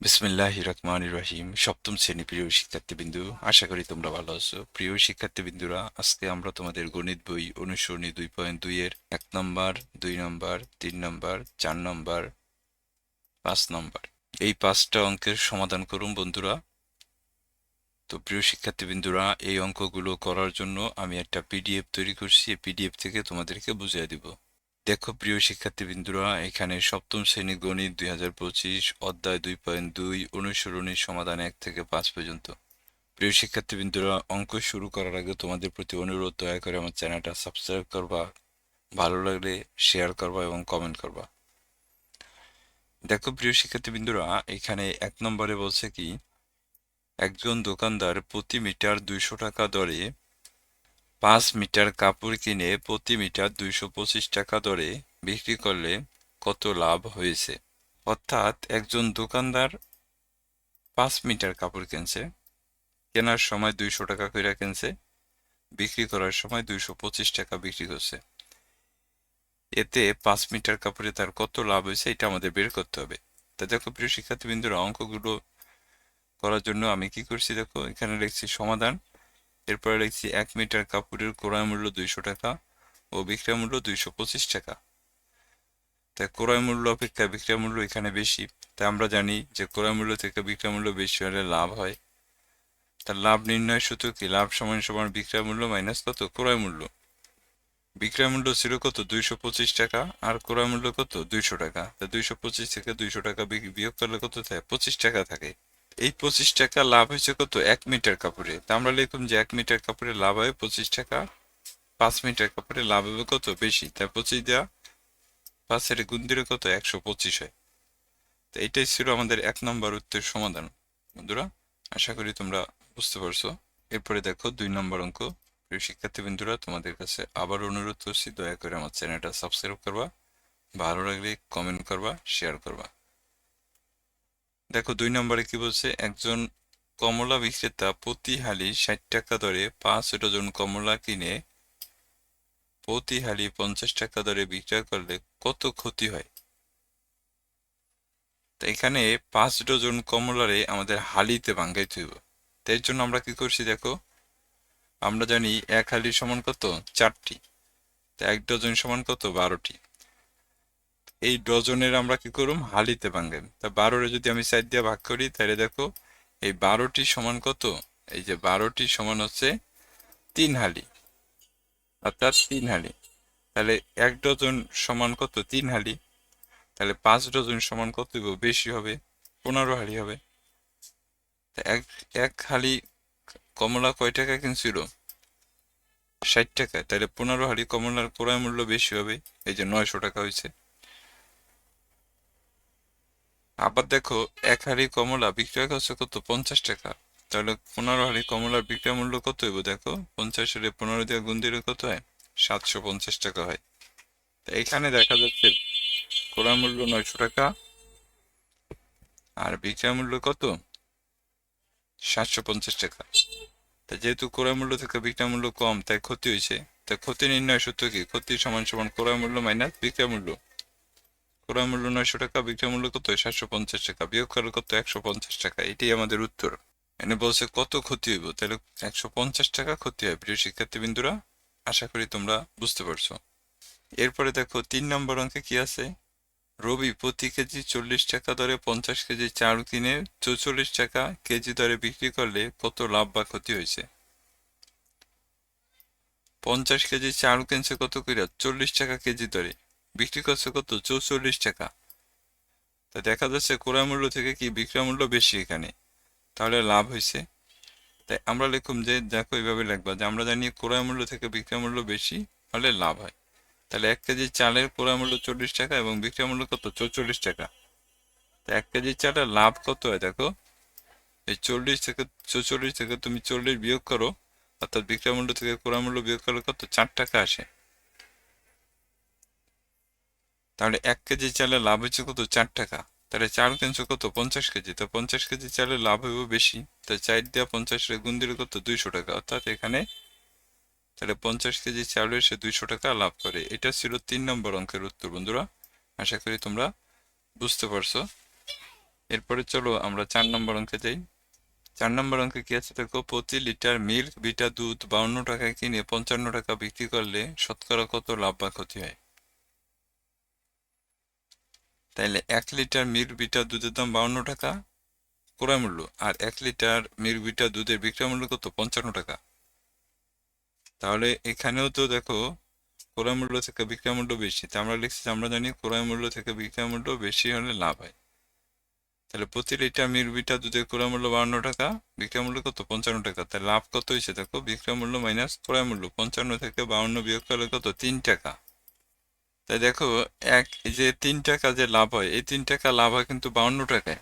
বিসমিল্লাহ রহমান রহিম সপ্তম শ্রেণি প্রিয় শিক্ষার্থীবৃন্দু, আশা করি তোমরা ভালো আছো। প্রিয় শিক্ষার্থীবৃন্দুরা, আজকে আমরা তোমাদের গণিত বই অনুসরণী দুই পয়েন্ট দুই এর এক নম্বর, দুই নম্বর, তিন নম্বর, চার নম্বর, পাঁচ নম্বর। এই পাঁচটা অঙ্কের সমাধান করুন বন্ধুরা। তো প্রিয় শিক্ষার্থীবৃন্দুরা, এই অঙ্কগুলো করার জন্য আমি একটা পিডিএফ তৈরি করছি। এই পিডিএফ থেকে তোমাদেরকে বুঝিয়ে দিব। দেখো প্রিয় শিক্ষার্থীবৃন্দুরা, এখানে সপ্তম শ্রেণি গণিত দুই হাজার পঁচিশ, অধ্যায় দুই পয়েন্ট দুই অনুসরণী সমাধান এক থেকে পাঁচ পর্যন্ত। প্রিয় শিক্ষার্থীবৃন্দুরা, অঙ্ক শুরু করার আগে তোমাদের প্রতি অনুরোধ, দয়া করে আমার চ্যানেলটা সাবস্ক্রাইব করবা, ভালো লাগলে শেয়ার করবা এবং কমেন্ট করবা। দেখো প্রিয় শিক্ষার্থীবৃন্দুরা, এখানে এক নম্বরে বলছে কি, একজন দোকানদার প্রতি মিটার দুইশো টাকা দরে পাঁচ মিটার কাপড় কিনে প্রতি মিটার দুইশো পঁচিশ টাকা দরে বিক্রি করলে কত লাভ হয়েছে? অর্থাৎ একজন দোকানদার পাঁচ মিটার কাপড় কিনছে, কেনার সময় দুইশো টাকা করে কিনছে, বিক্রি করার সময় দুইশো পঁচিশ টাকা বিক্রি করছে। এতে পাঁচ মিটার কাপড়ে তার কত লাভ হয়েছে এটা আমাদের বের করতে হবে। তা দেখো প্রিয় শিক্ষার্থীবৃন্দুরা, অঙ্কগুলো করার জন্য আমি কি করছি দেখো, এখানে লিখছি সমাধান। এরপরে লিখছি এক মিটার কাপড়ের ক্রয় মূল্য দুইশো টাকা ও বিক্রয় মূল্য দুইশো পঁচিশ টাকা। তাই ক্রয় মূল্য অপেক্ষা বিক্রয় মূল্য এখানে বেশি। তাই আমরা জানি যে ক্রয় মূল্য থেকে বিক্রয় মূল্য বেশি হলে লাভ হয়। তার লাভ নির্ণয় সূত্র কি? লাভ সমান সমান বিক্রয় মূল্য মাইনাস কত? ক্রয় মূল্য। বিক্রয় মূল্য ছিল কত? দুইশো পঁচিশ টাকা। আর ক্রয় মূল্য কত? দুইশো টাকা। তা দুইশো পঁচিশ থেকে দুইশো টাকা বিয়োগ করলে কত থাকে? পঁচিশ টাকা থাকে। এই পঁচিশ টাকা লাভ হয়েছে কত? এক মিটার কাপড়ে। তা আমরা লিখুন যে এক মিটার কাপড়ে লাভ হয় পঁচিশ টাকা, পাঁচ মিটার কাপড়ে লাভ হবে কত? বেশি। তাই পঁচিশ দেওয়া পাঁচের গুণ দিলে কত? একশো পঁচিশ হয়। তো এইটাই ছিল আমাদের এক নম্বর উত্তর সমাধান। বন্ধুরা, আশা করি তোমরা বুঝতে পারছ। এরপরে দেখো দুই নম্বর অঙ্ক। শিক্ষার্থী বন্ধুরা তোমাদের কাছে আবার অনুরোধ করছি, দয়া করে আমার চ্যানেলটা সাবস্ক্রাইব করবা, ভালো লাগলে কমেন্ট করবা শেয়ার করবা। দেখো দুই নম্বরে কি বলছে, একজন কমলা বিক্রেতা প্রতি হালি ষাট টাকা দরে পাঁচ ডজন কমলা কিনে প্রতি হালি পঞ্চাশ টাকা দরে বিক্রয় করলে কত ক্ষতি হয়? তো এখানে পাঁচ ডজন কমলারে আমাদের হালিতে ভাঙ্গাইতে হইব। তাই জন্য আমরা কি করছি দেখো, আমরা জানি এক হালি সমান কত? চারটি। তো এক ডজন সমান কত? বারোটি। এই ডজনের আমরা কি করুম? হালিতে ভাঙ্গাম তা বারোরে যদি আমি সাইড দিয়ে ভাগ করি তাহলে দেখো, এই বারোটি সমান কত? এই যে বারোটি সমান হচ্ছে তিন হালি। অর্থাৎ তিন হালি। তাহলে এক ডজন সমান কত? তিন হালি। তাহলে পাঁচ ডজন সমান কত বেশি হবে। পনেরো হালি হবে। এক এক হালি কমলা কয় টাকা কিনছিল? ষাট টাকা। তাহলে পনেরো হালি কমলার ক্রয় মূল্য বেশি হবে। এই যে নয়শো টাকা হয়েছে আবার দেখো, এক হাড়ি কমলা বিক্রয় করছে কত? পঞ্চাশ টাকা। তাহলে পনেরো হাড়ি কমলার বিক্রয় মূল্য কত হইব দেখো? পঞ্চাশ হাড়ি পনেরো দিয়ে গুণ দিলে কত হয়? সাতশো পঞ্চাশ টাকা হয়। তা এখানে দেখা যাচ্ছে ক্রয় মূল্য নয়শো টাকা, আর বিক্রয় মূল্য কত? সাতশো পঞ্চাশ টাকা। তা যেহেতু ক্রয় মূল্য থেকে বিক্রয় মূল্য কম, তাই ক্ষতি হয়েছে। তাই ক্ষতি নির্ণয় সূত্র কি? ক্ষতি সমান সমান ক্রয় মূল্য মাইনাস বিক্রয় মূল্য। ক্রয় মূল্য নয়শো টাকা, বিক্রয় মূল্য কত? সাতশো পঞ্চাশ টাকা। বিয়োগ করলে কত? একশো পঞ্চাশ টাকা। এটাই আমাদের উত্তর। এনে বলছে কত ক্ষতি হইব? তাহলে একশো পঞ্চাশ টাকা ক্ষতি হয়। প্রিয় শিক্ষার্থী বিন্দুরা, আশা করি তোমরা বুঝতে পারছ। এরপরে দেখো, তিন নম্বর অঙ্কে কি আছে? রবি প্রতি কেজি চল্লিশ টাকা দরে পঞ্চাশ কেজি চাল কিনে চৌচল্লিশ টাকা কেজি দরে বিক্রি করলে কত লাভ বা ক্ষতি হয়েছে? পঞ্চাশ কেজি চাল কিনছে কত করে চল্লিশ টাকা কেজি দরে। বিক্রি করছে কত? চৌচল্লিশ টাকা। তা দেখা যাচ্ছে ক্রয় মূল্য থেকে কি বিক্রয় মূল্য বেশি এখানে? তাহলে লাভ হয়েছে। তাই আমরা লিখুম যে, দেখো এইভাবে লিখবা যে, আমরা জানি ক্রয় মূল্য থেকে বিক্রয় মূল্য বেশি হলে লাভ হয়। তাহলে এক কেজি চালের ক্রয় মূল্য চল্লিশ টাকা এবং বিক্রয় মূল্য কত? চৌচল্লিশ টাকা। তা এক কেজি চালের লাভ কত হয়? দেখো, এই চল্লিশ থেকে, চৌচল্লিশ থেকে তুমি চল্লিশ বিয়োগ করো, অর্থাৎ বিক্রয় মূল্য থেকে ক্রয় মূল্য বিয়োগ করলে কত? চার টাকা আসে। তাহলে এক কেজি চালে লাভ হচ্ছে কত? চার টাকা। তাহলে চার কিনছো কত? পঞ্চাশ কেজি। তো পঞ্চাশ কেজি চালে লাভ হইব বেশি। তাই চার দেওয়া পঞ্চাশ গুণ দিলে কত? দুইশো টাকা। অর্থাৎ এখানে তাহলে পঞ্চাশ কেজি চালে সে দুইশো টাকা লাভ করে। এটা ছিল তিন নম্বর অঙ্কের উত্তর, বন্ধুরা। আশা করি তোমরা বুঝতে পারছ। এরপরে চলো আমরা চার নম্বর অঙ্কে যাই। চার নম্বর অঙ্কে কি আছে? দেখো, প্রতি লিটার মিল্ক, বিটা দুধ বাউন্ন টাকায় কিনে পঞ্চান্ন টাকা বিক্রি করলে শতকরা কত লাভ বা ক্ষতি হয়? তাইলে এক লিটার মিল্ক বিটা দুধের দাম বাউন্ন টাকা, ক্রয় মূল্য, আর এক লিটার মিল্ক বিটা দুধের বিক্রয় মূল্য কত? পঞ্চান্ন টাকা। তাহলে এখানেও তো দেখো, ক্রয় মূল্য থেকে বিক্রয় মূল্য বেশি। তা আমরা লিখছি আমরা জানি ক্রয় মূল্য থেকে বিক্রয় মূল্য বেশি হলে লাভ হয়। তাহলে প্রতি লিটার মিল্ক বিটা দুধের ক্রয় মূল্য বাউন্ন টাকা, বিক্রয় মূল্য কত? পঞ্চান্ন টাকা। তাহলে লাভ কত হয়েছে দেখো? বিক্রয় মূল্য মাইনাস ক্রয় মূল্য। পঞ্চান্ন থেকে বাউন্ন বিয়োগ করলে কত? তিন টাকা। তাই দেখো, এক যে তিন টাকা যে লাভ হয়, এই তিন টাকা লাভ হয় কিন্তু বাউন্ন টাকায়।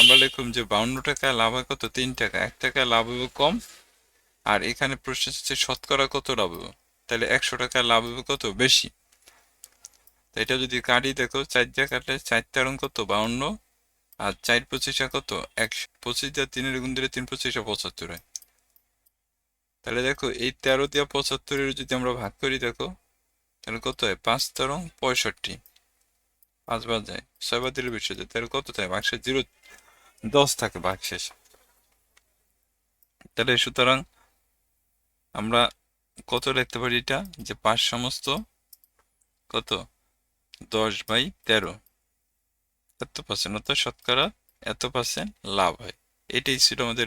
আমরা যে বাউন্ন টাকায় লাভ হয় কত? তিন টাকা। এক টাকায় লাভ হবে কম, আর এখানে প্রশ্ন হচ্ছে শতকরা কত লাভ হবে তাহলে একশো টাকায় লাভ হবে কত? বেশি। এটা যদি কাটি দেখো, চার দিয়ে কাটলে চার তেরো কত? বাউন্ন। আর চার পঁচিশা কত? একশো পঁচিশ দিয়ে তিনের গুণ দিলে তিন পঁচিশা পঁচাত্তর হয়। তাহলে দেখো, এই তেরো দিয়ে পঁচাত্তরের যদি আমরা ভাগ করি দেখো তাহলে কত হয়? পাঁচ তেরো পঁয়ষট্টি। পাঁচ বার যায়। ছয় বার দিলে বেশি হয়ে যায়। তাহলে কত থাকে? বাক্সের জিরো, দশ থাকে বাক্সেস তাহলে সুতরাং আমরা কত লিখতে পারি এটা? যে পাঁচ সমস্ত কত? দশ বাই তেরো। এত পার্সেন্ট অর্থাৎ শতকরা এত পার্সেন্ট লাভ হয়। এটাই ছিল আমাদের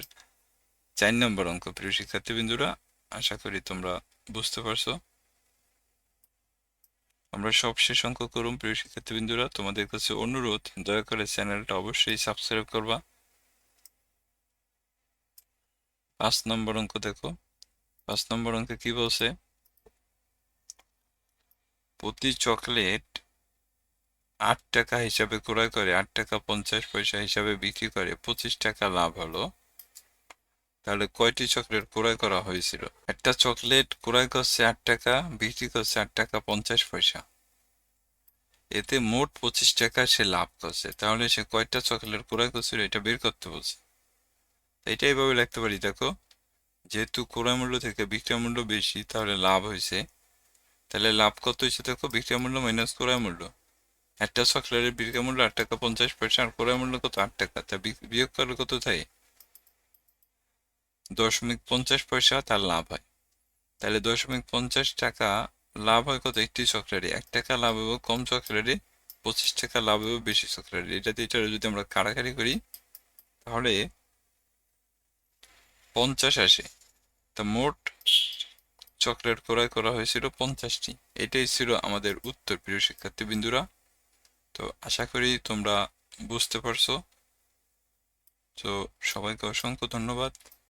চার নম্বর অঙ্ক। প্রিয় শিক্ষার্থীবৃন্দুরা, আশা করি তোমরা বুঝতে পারছ। আমরা সব শেষ অঙ্ক করুন, প্রিয় শিক্ষার্থীবৃন্দুরা। তোমাদের কাছে অনুরোধ, দয়া করে চ্যানেলটা অবশ্যই সাবস্ক্রাইব করবা। পাঁচ নম্বর অঙ্ক দেখো। পাঁচ নম্বর অঙ্কে কি বলছে? প্রতি চকলেট আট টাকা হিসাবে ক্রয় করে, আট টাকা পঞ্চাশ পয়সা হিসাবে বিক্রি করে, পঁচিশ টাকা লাভ হলো। তাহলে কয়টি চকলেট ক্রয় করা হয়েছিল? একটা চকলেট ক্রয় করছে আট টাকা, বিক্রি করছে আট টাকা পঞ্চাশ পয়সা। এতে মোট পঁচিশ টাকা সে লাভ করছে। তাহলে সে কয়টা চকলেট ক্রয় করছিল এটা বের করতে বলছে। এটা এইভাবে লিখতে পারি, দেখো। যেহেতু ক্রয় মূল্য থেকে বিক্রয় মূল্য বেশি, তাহলে লাভ হয়েছে। তাহলে লাভ কত হয়েছে দেখো? বিক্রয় মূল্য মাইনাস ক্রয় মূল্য। একটা চকলেটের বিক্রয় মূল্য আট টাকা পঞ্চাশ পয়সা, আর ক্রয় মূল্য কত? আট টাকা। তা বিয়োগ করলে কত থাকে? দশমিক পঞ্চাশ পয়সা তার লাভ হয়। তাহলে দশমিক পঞ্চাশ টাকা লাভ হয় কত? একটি চকলেটে এক টাকা লাভ হবে কম চকলেটে পঁচিশ টাকা লাভ হবে বেশি চকলেটে এটাতে এটা যদি আমরা কাড়াকাড়ি করি, তাহলে পঞ্চাশ আসে। তা মোট চকলেট ক্রয় করা হয়েছিল পঞ্চাশটি। এটাই ছিল আমাদের উত্তর, প্রিয় শিক্ষার্থী বিন্দুরা তো আশা করি তোমরা বুঝতে পারছ। তো সবাইকে অসংখ্য ধন্যবাদ।